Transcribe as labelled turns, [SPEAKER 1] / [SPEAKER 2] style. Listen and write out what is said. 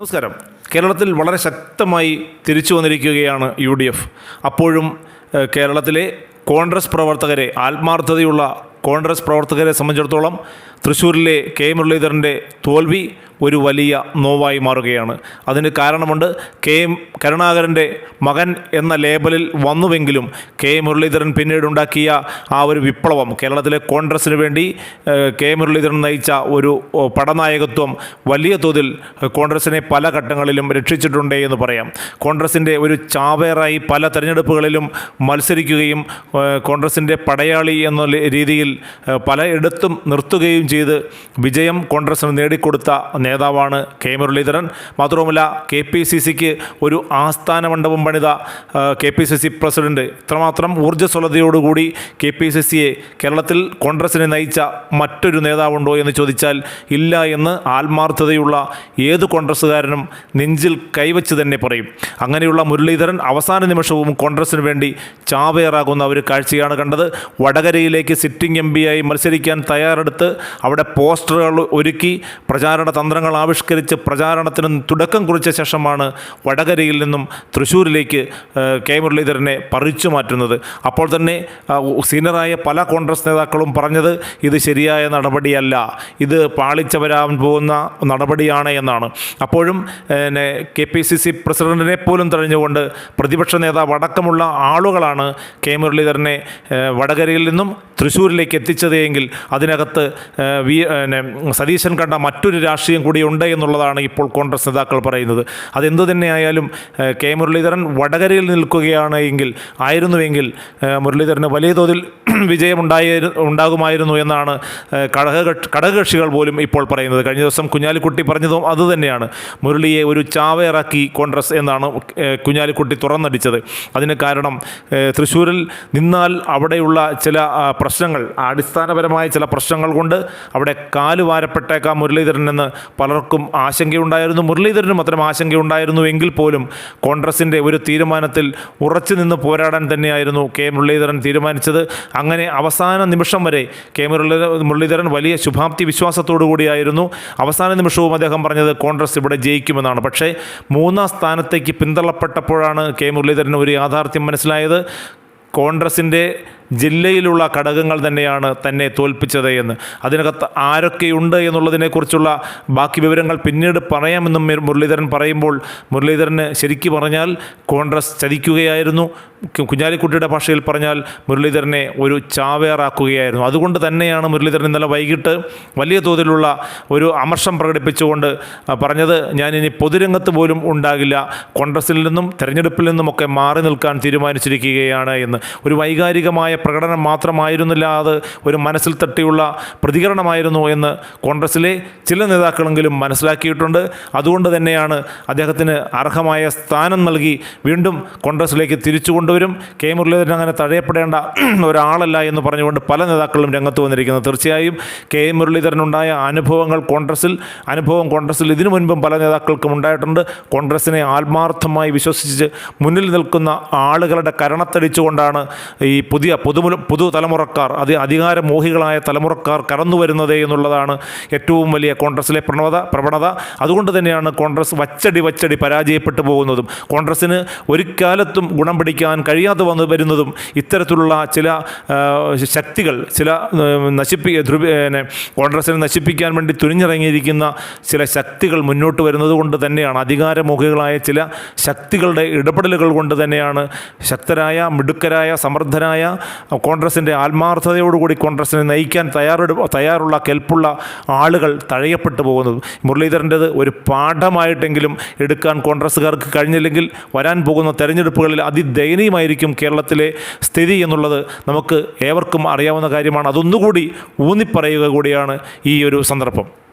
[SPEAKER 1] നമസ്കാരം. കേരളത്തിൽ വളരെ ശക്തമായി തിരിച്ചു വന്നിരിക്കുകയാണ് യു ഡി എഫ് അപ്പോഴും കേരളത്തിലെ കോൺഗ്രസ് പ്രവർത്തകരെ ആത്മാർത്ഥതയുള്ള കോൺഗ്രസ് പ്രവർത്തകരെ സംബന്ധിച്ചിടത്തോളം തൃശ്ശൂരിലെ കെ. മുരളീധരന്റെ തോൽവി ഒരു വലിയ നോവായി മാറുകയാണ്. അതിന് കാരണമുണ്ട് കെ എം കരുണാകരന്റെ മകൻ എന്ന ലേബലിൽ വന്നുവെങ്കിലും കെ മുരളീധരൻ പിന്നീട് ഉണ്ടാക്കിയ ആ ഒരു വിപ്ലവം കേരളത്തിലെ കോൺഗ്രസ്സിന് വേണ്ടി കെ മുരളീധരൻ നയിച്ച ഒരു പടനായകത്വം വലിയ തോതിൽ കോൺഗ്രസ്സിനെ പല ഘട്ടങ്ങളിലും രക്ഷിച്ചിട്ടുണ്ട് എന്ന് പറയാം. കോൺഗ്രസിന്റെ ഒരു ചാവേറായി പല തെരഞ്ഞെടുപ്പുകളിലും മത്സരിക്കുകയും കോൺഗ്രസിന്റെ പടയാളി എന്ന രീതിയിൽ പലയിടത്തും നിർത്തുകയും ചെയ്ത് വിജയം കോൺഗ്രസ്സിന് നേടിക്കൊടുത്ത നേതാവാണ് കെ മുരളീധരൻ. മാത്രവുമല്ല കെ പി സി സിക്ക് ഒരു ആസ്ഥാന മണ്ഡപം പണിത K P C C president. ഇത്രമാത്രം ഊർജസ്വലതയോടുകൂടി കെ പി സി സിയെ കേരളത്തിൽ കോൺഗ്രസിനെ നയിച്ച മറ്റൊരു നേതാവുണ്ടോ എന്ന് ചോദിച്ചാൽ ഇല്ല എന്ന് ആത്മാർത്ഥതയുള്ള ഏത് കോൺഗ്രസ്സുകാരനും നെഞ്ചിൽ കൈവച്ച് തന്നെ പറയും. അങ്ങനെയുള്ള മുരളീധരൻ അവസാന നിമിഷവും കോൺഗ്രസിന് വേണ്ടി ചാവേറാകുന്ന ഒരു കാഴ്ചയാണ് കണ്ടത്. വടകരയിലേക്ക് സിറ്റിംഗ് എം ആയി മത്സരിക്കാൻ തയ്യാറെടുത്ത് അവിടെ പോസ്റ്ററുകൾ ഒരുക്കി പ്രചാരണ തന്ത്രങ്ങൾ ആവിഷ്കരിച്ച് പ്രചാരണത്തിന് തുടക്കം കുറിച്ച ശേഷമാണ് വടകരയിൽ നിന്നും തൃശ്ശൂരിലേക്ക് കെ മുരളീധരനെ പറിച്ചു മാറ്റുന്നത്. അപ്പോൾ തന്നെ സീനിയറായ പല കോൺഗ്രസ് നേതാക്കളും പറഞ്ഞത് ഇത് ശരിയായ നടപടിയല്ല. ഇത് പാളിച്ച വരാൻ പോകുന്ന നടപടിയാണ് എന്നാണ്. അപ്പോഴും കെ പി സി സി പ്രസിഡന്റിനെ പോലും തെളിഞ്ഞുകൊണ്ട് പ്രതിപക്ഷ നേതാവ് അടക്കമുള്ള ആളുകളാണ് കെ മുരളീധരനെ വടകരയിൽ നിന്നും തൃശ്ശൂരിലേക്ക് എത്തിച്ചത് എങ്കിൽ അതിനകത്ത് വി സതീശൻ കണ്ട മറ്റൊരു രാഷ്ട്രീയം കൂടി ഉണ്ട് എന്നുള്ളതാണ് ഇപ്പോൾ കോൺഗ്രസ് നേതാക്കൾ പറയുന്നത്. അതെന്തു തന്നെയായാലും കെ മുരളീധരൻ വടകരയിൽ നിൽക്കുകയാണ് എങ്കിൽ ആയിരുന്നുവെങ്കിൽ മുരളീധരന് വലിയ തോതിൽ വിജയമുണ്ടായി ഉണ്ടാകുമായിരുന്നു എന്നാണ് ഘടക ഘടകകക്ഷി ഘടകകക്ഷികൾ പോലും ഇപ്പോൾ പറയുന്നത്. കഴിഞ്ഞ ദിവസം കുഞ്ഞാലിക്കുട്ടി പറഞ്ഞതും അതുതന്നെയാണ് മുരളിയെ ഒരു ചാവേറാക്കി കോൺഗ്രസ് എന്നാണ് കുഞ്ഞാലിക്കുട്ടി തുറന്നടിച്ചത്. അതിന് കാരണം തൃശ്ശൂരിൽ നിന്നാൽ അവിടെയുള്ള ചില പ്രശ്നങ്ങൾ അടിസ്ഥാനപരമായ ചില പ്രശ്നങ്ങൾ കൊണ്ട് അവിടെ കാലുവാരപ്പെട്ടേക്കാം മുരളീധരൻ എന്ന് പലർക്കും ആശങ്കയുണ്ടായിരുന്നു. മുരളീധരനും അത്തരം ആശങ്കയുണ്ടായിരുന്നു എങ്കിൽ പോലും കോൺഗ്രസിന്റെ ഒരു തീരുമാനത്തിൽ ഉറച്ചു നിന്ന് പോരാടാൻ തന്നെയായിരുന്നു കെ മുരളീധരൻ തീരുമാനിച്ചത്. അങ്ങനെ അവസാന നിമിഷം വരെ കെ മുരളീധരൻ വലിയ ശുഭാപ്തി വിശ്വാസത്തോടു കൂടിയായിരുന്നു. അവസാന നിമിഷവും അദ്ദേഹം പറഞ്ഞത് കോൺഗ്രസ് ഇവിടെ ജയിക്കുമെന്നാണ്. പക്ഷേ മൂന്നാം സ്ഥാനത്തേക്ക് പിന്തള്ളപ്പെട്ടപ്പോഴാണ് കെ മുരളീധരന് ഒരു യാഥാർത്ഥ്യം മനസ്സിലായത്. കോൺഗ്രസിന്റെ ജില്ലയിലുള്ള ഘടകങ്ങൾ തന്നെയാണ് തന്നെ തോൽപ്പിച്ചത് എന്ന്. അതിനകത്ത് ആരൊക്കെയുണ്ട് എന്നുള്ളതിനെക്കുറിച്ചുള്ള ബാക്കി വിവരങ്ങൾ പിന്നീട് പറയാമെന്നും മുരളീധരൻ പറയുമ്പോൾ മുരളീധരന് ശരിക്കു പറഞ്ഞാൽ കോൺഗ്രസ് ചതിക്കുകയായിരുന്നു. കുഞ്ഞാലിക്കുട്ടിയുടെ ഭാഷയിൽ പറഞ്ഞാൽ മുരളീധരനെ ഒരു ചാവേറാക്കുകയായിരുന്നു. അതുകൊണ്ട് തന്നെയാണ് മുരളീധരൻ ഇന്നലെ വൈകിട്ട് വലിയ തോതിലുള്ള ഒരു അമർഷം പ്രകടിപ്പിച്ചുകൊണ്ട് പറഞ്ഞത് ഞാനിനി പൊതുരംഗത്ത് പോലും ഉണ്ടാകില്ല. കോൺഗ്രസിൽ നിന്നും തെരഞ്ഞെടുപ്പിൽ നിന്നുമൊക്കെ മാറി നിൽക്കാൻ തീരുമാനിച്ചിരിക്കുകയാണ് എന്ന്. ഒരു വൈകാരികമായ പ്രകടനം മാത്രമായിരുന്നില്ല. അത് ഒരു മനസ്സിൽ തട്ടിയുള്ള പ്രതികരണമായിരുന്നു എന്ന് കോൺഗ്രസിലെ ചില നേതാക്കളെങ്കിലും മനസ്സിലാക്കിയിട്ടുണ്ട്. അതുകൊണ്ട് തന്നെയാണ് അദ്ദേഹത്തിന് അർഹമായ സ്ഥാനം നൽകി വീണ്ടും കോൺഗ്രസിലേക്ക് തിരിച്ചു കൊണ്ടുവരും. കെ. മുരളീധരൻ അങ്ങനെ തഴയപ്പെടേണ്ട ഒരാളല്ല എന്ന് പറഞ്ഞുകൊണ്ട് പല നേതാക്കളും രംഗത്ത് വന്നിരിക്കുന്നത്. തീർച്ചയായും കെ. മുരളീധരനുണ്ടായ അനുഭവങ്ങൾ കോൺഗ്രസിൽ അനുഭവം കോൺഗ്രസിൽ ഇതിനു മുൻപും പല നേതാക്കൾക്കും ഉണ്ടായിട്ടുണ്ട്. കോൺഗ്രസിനെ ആത്മാർത്ഥമായി വിശ്വസിച്ച് മുന്നിൽ നിൽക്കുന്ന ആളുകളുടെ കരണത്തടിച്ചുകൊണ്ടാണ് ഈ പുതിയ പുതുമുല തലമുറക്കാർ അത് അധികാരമോഹികളായ തലമുറക്കാർ കടന്നു വരുന്നത് എന്നുള്ളതാണ് ഏറ്റവും വലിയ കോൺഗ്രസിലെ പ്രവണത പ്രവണത. അതുകൊണ്ട് തന്നെയാണ് കോൺഗ്രസ് വച്ചടി വച്ചടി പരാജയപ്പെട്ടു പോകുന്നതും. കോൺഗ്രസ്സിന് ഒരു കാലത്തും ഗുണം പിടിക്കാൻ കഴിയാതെ വന്നു വരുന്നതും ഇത്തരത്തിലുള്ള ചില ശക്തികൾ ചില നശിപ്പി കോൺഗ്രസിനെ നശിപ്പിക്കാൻ വേണ്ടി തുനിഞ്ഞിറങ്ങിയിരിക്കുന്ന ചില ശക്തികൾ മുന്നോട്ട് വരുന്നത് കൊണ്ട് തന്നെയാണ് അധികാരമുഖികളായ ചില ശക്തികളുടെ ഇടപെടലുകൾ കൊണ്ട് തന്നെയാണ് ശക്തരായ മിടുക്കരായ സമർത്ഥരായ കോൺഗ്രസിന്റെ ആത്മാർത്ഥതയോടുകൂടി കോൺഗ്രസിനെ നയിക്കാൻ തയ്യാറെടു തയ്യാറുള്ള കെൽപ്പുള്ള ആളുകൾ തഴയപ്പെട്ടു പോകുന്നത്. മുരളീധരന്റെത് ഒരു പാഠമായിട്ടെങ്കിലും എടുക്കാൻ കോൺഗ്രസ്സുകാർക്ക് കഴിഞ്ഞില്ലെങ്കിൽ വരാൻ പോകുന്ന തെരഞ്ഞെടുപ്പുകളിൽ അതിദയനീയമായിരിക്കും കേരളത്തിലെ സ്ഥിതി എന്നുള്ളത് നമുക്ക് ഏവർക്കും അറിയാവുന്ന കാര്യമാണ്. അതൊന്നുകൂടി ഊന്നിപ്പറയുക കൂടിയാണ് ഈ ഒരു സന്ദർഭം.